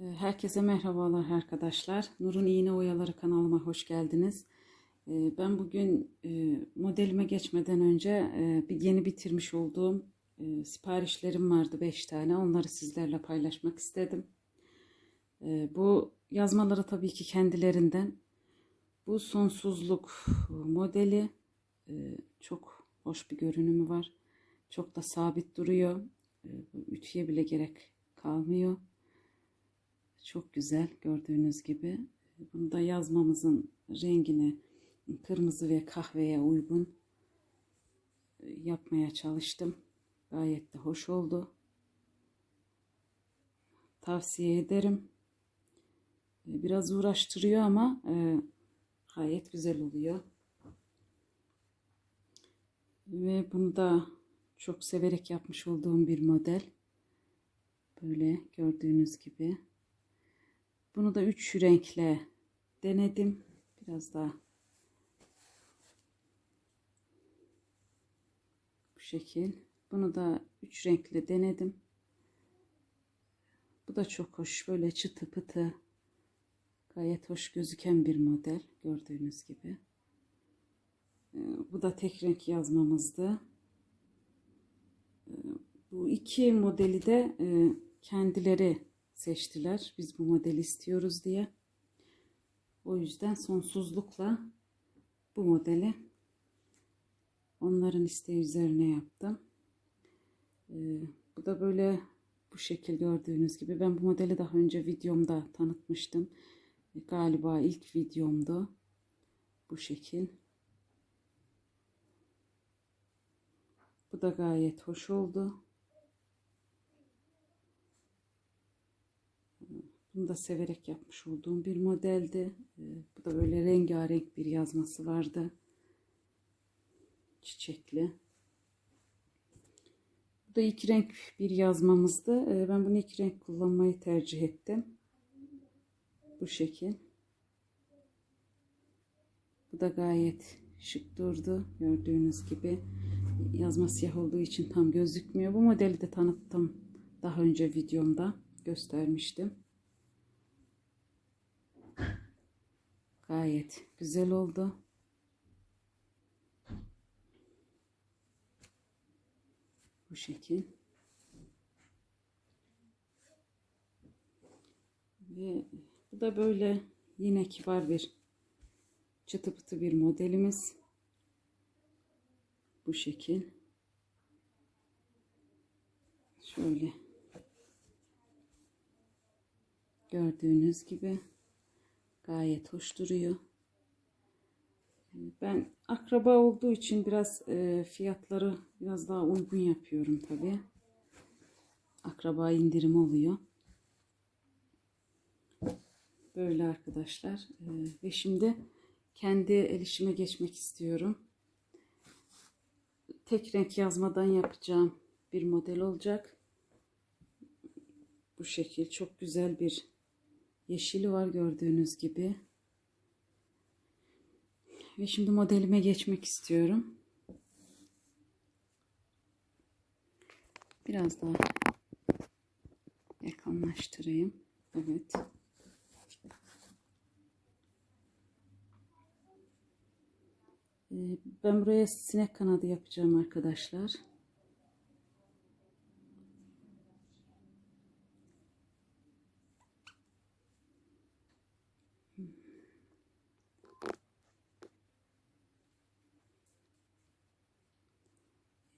Ee, Herkese merhabalar arkadaşlar. Nur'un İğne Oyaları kanalıma hoş geldiniz. Ee, Ben bugün e, modelime geçmeden önce e, bir yeni bitirmiş olduğum e, siparişlerim vardı 5 tane. Onları sizlerle paylaşmak istedim. Ee, Bu yazmaları tabii ki kendilerinden. Bu sonsuzluk modeli çok hoş bir görünümü var. Çok da sabit duruyor. Ütüye bile gerek kalmıyor. Çok güzel gördüğünüz gibi. Bunu da yazmamızın rengini kırmızı ve kahveye uygun e, yapmaya çalıştım. Gayet de hoş oldu. Tavsiye ederim. E, Biraz uğraştırıyor ama e, gayet güzel oluyor. Ve bunu da çok severek yapmış olduğum bir model. Böyle gördüğünüz gibi. Bunu da üç renkle denedim. Biraz daha bu şekil. Bunu da üç renkle denedim. Bu da çok hoş. Böyle çıtı pıtı gayet hoş gözüken bir model. Gördüğünüz gibi. Ee, Bu da tek renk yazmamızdı. Ee, Bu iki modeli de e, kendileri seçtiler. Biz bu modeli istiyoruz diye. O yüzden sonsuzlukla bu modeli onların isteği üzerine yaptım. Ee, bu da böyle bu şekil gördüğünüz gibi. Ben bu modeli daha önce videomda tanıtmıştım. Ee, Galiba ilk videomdu. Bu şekil. Bu da gayet hoş oldu. Bunu da severek yapmış olduğum bir modeldi. Ee, Bu da böyle rengarenk bir yazması vardı. Çiçekli. Bu da iki renk bir yazmamızdı. Ee, Ben bunu iki renk kullanmayı tercih ettim. Bu şekil. Bu da gayet şık durdu. Gördüğünüz gibi yazma siyah olduğu için tam gözükmüyor. Bu modeli de tanıttım daha önce videomda göstermiştim. Gayet güzel oldu. Bu şekil. Ve bu da böyle yine kibar bir çıtı pıtı bir modelimiz. Bu şekil. Şöyle. Gördüğünüz gibi gayet hoş duruyor. Ben akraba olduğu için biraz e, fiyatları biraz daha uygun yapıyorum tabi. Akraba indirim oluyor. Böyle arkadaşlar. E, ve şimdi kendi el işime geçmek istiyorum. Tek renk yazmadan yapacağım bir model olacak. Bu şekil çok güzel bir yeşili var gördüğünüz gibi. Ve şimdi modelime geçmek istiyorum. Biraz daha yakınlaştırayım. Evet. Ee, Ben buraya sinek kanadı yapacağım arkadaşlar.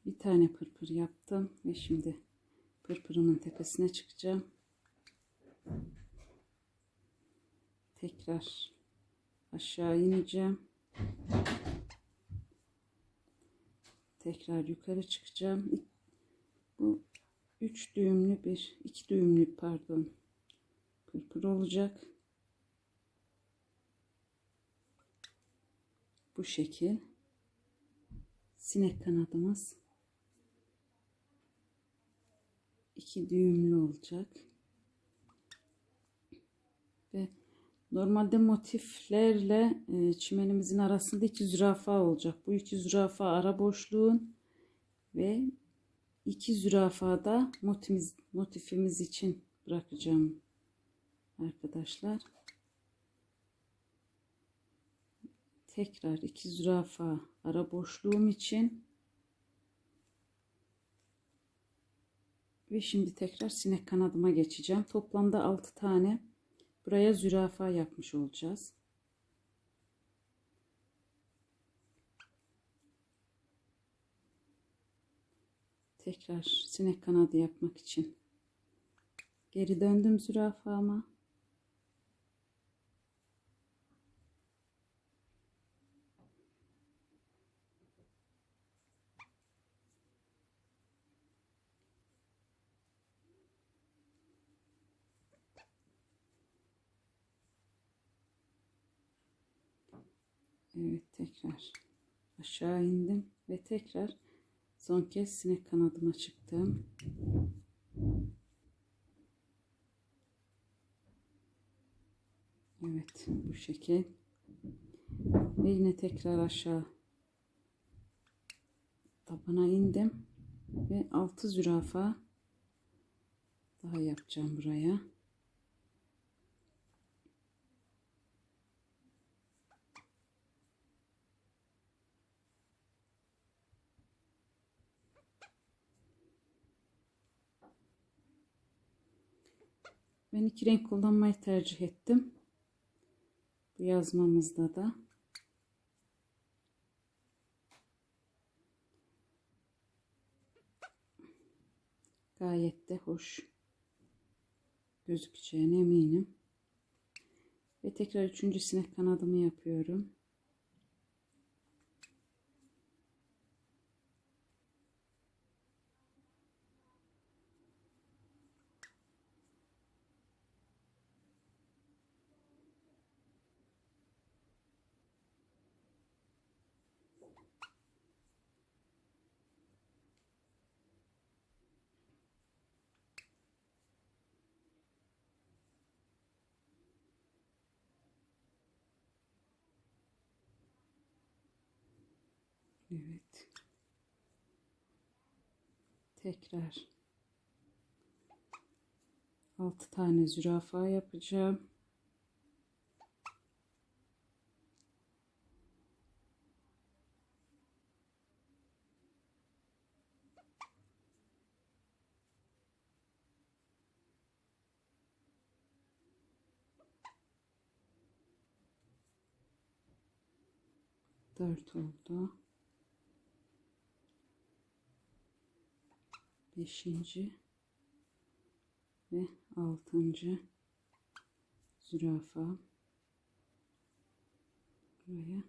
Bir tane pırpır yaptım ve şimdi pırpırımın tepesine çıkacağım. Tekrar aşağı ineceğim. Tekrar yukarı çıkacağım. Bu üç düğümlü bir, iki düğümlü pardon pırpır olacak. Bu şekil. Sinek kanadımız. İki düğümlü olacak. Ve normalde motiflerle e, çimenimizin arasında iki zürafa olacak. Bu iki zürafa ara boşluğun ve iki zürafa da motifimiz, motifimiz için bırakacağım arkadaşlar. Tekrar iki zürafa ara boşluğum için ve şimdi tekrar sinek kanadıma geçeceğim. Toplamda 6 tane buraya zürafa yapmış olacağız. Tekrar sinek kanadı yapmak için geri döndüm zürafama. Evet tekrar aşağı indim ve tekrar son kez sinek kanadıma çıktım. Evet bu şekil ve yine tekrar aşağı tabana indim ve altı zürafa daha yapacağım buraya. Ben iki renk kullanmayı tercih ettim. Bu yazmamızda da. Gayet de hoş gözükeceğine eminim. Ve tekrar üçüncü sinek kanadımı yapıyorum. Evet. Tekrar 6 tane zürafa yapacağım. Dört oldu. Beşinci ve altıncı zürafa buraya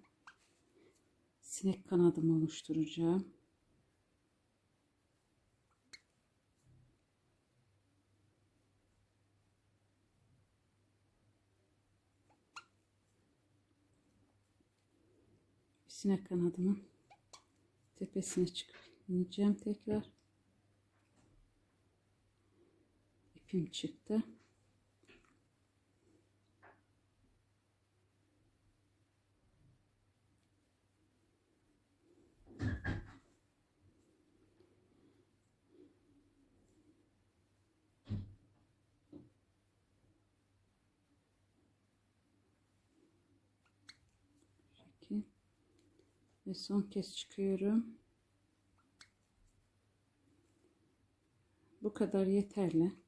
sinek kanadımı oluşturacağım. Sinek kanadımın tepesine çıkıp ineceğim tekrar. İpim çıktı. Ve son kez çıkıyorum. Bu kadar yeterli.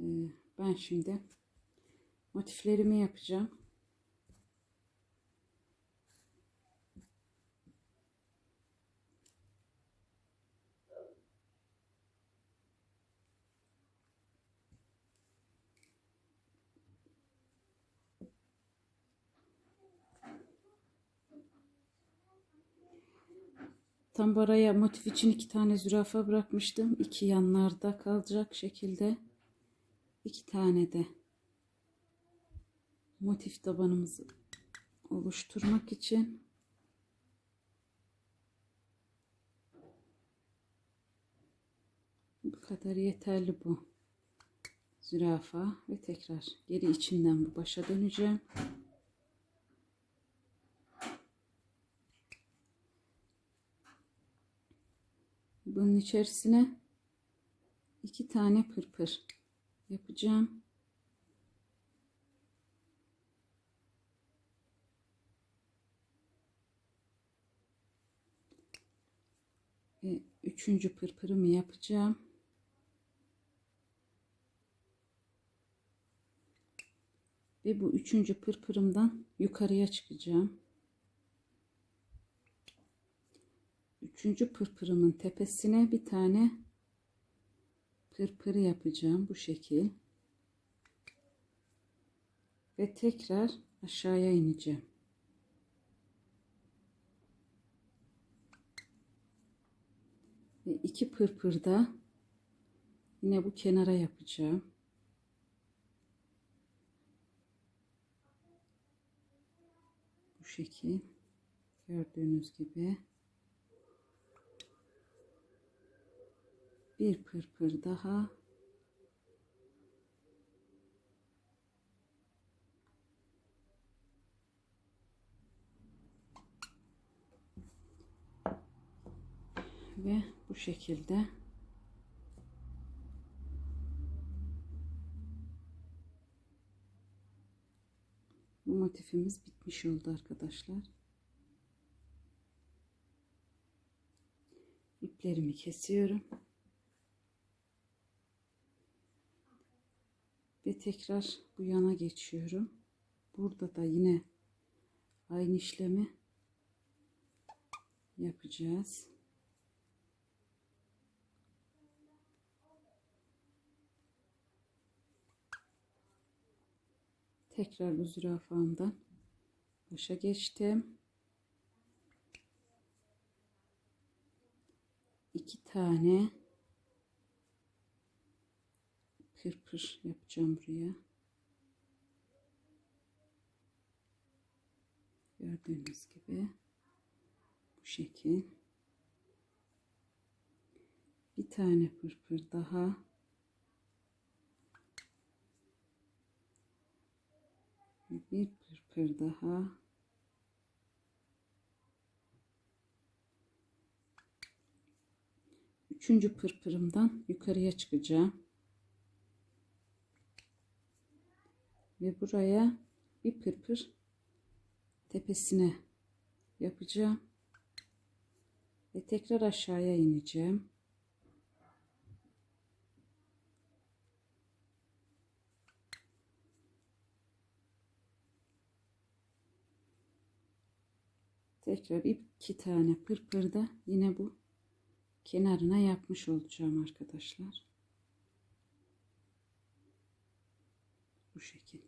Ee, ben şimdi motiflerimi yapacağım. Tam buraya motif için iki tane zürafa bırakmıştım. İki yanlarda kalacak şekilde iki tane de motif tabanımızı oluşturmak için bu kadar yeterli bu zürafa ve tekrar geri içinden bu başa döneceğim. Bunun içerisine iki tane pırpır yapacağım. Ve üçüncü pırpırımı yapacağım. Ve bu üçüncü pırpırımdan yukarıya çıkacağım. Üçüncü pırpırımın tepesine bir tane pırpırı yapacağım bu şekil. Ve tekrar aşağıya ineceğim. Ve iki pırpır da yine bu kenara yapacağım. Bu şekil gördüğünüz gibi bir pırpır daha ve bu şekilde bu motifimiz bitmiş oldu arkadaşlar. İplerimi kesiyorum. Tekrar bu yana geçiyorum. Burada da yine aynı işlemi yapacağız. Tekrar bu zürafamdan başa geçtim. İki tane pırpır yapacağım buraya. Gördüğünüz gibi bu şekil. Bir tane pırpır daha. Bir pırpır daha. Üçüncü pırpırımdan yukarıya çıkacağım. Ve buraya bir pırpır tepesine yapacağım. Ve tekrar aşağıya ineceğim. Tekrar iki tane pırpır da yine bu kenarına yapmış olacağım arkadaşlar. Bu şekil.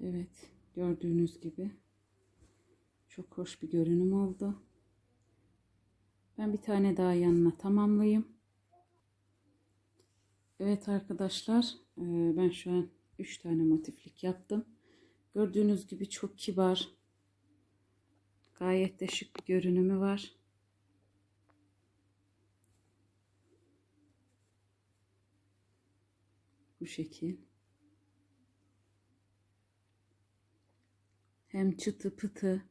Evet gördüğünüz gibi çok hoş bir görünüm oldu. Ben bir tane daha yanına tamamlayayım. Evet arkadaşlar e, ben şu an 3 tane motiflik yaptım. Gördüğünüz gibi çok kibar. Gayet de şık bir görünümü var. Bu şekil. Hem çıtı pıtı.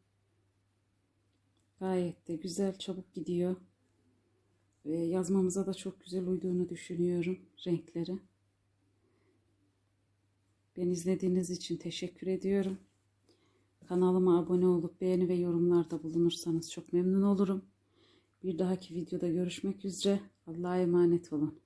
Gayet de güzel çabuk gidiyor. Ve yazmamıza da çok güzel uyduğunu düşünüyorum renkleri. Ben izlediğiniz için teşekkür ediyorum. Kanalıma abone olup beğeni ve yorumlarda bulunursanız çok memnun olurum. Bir dahaki videoda görüşmek üzere. Allah'a emanet olun.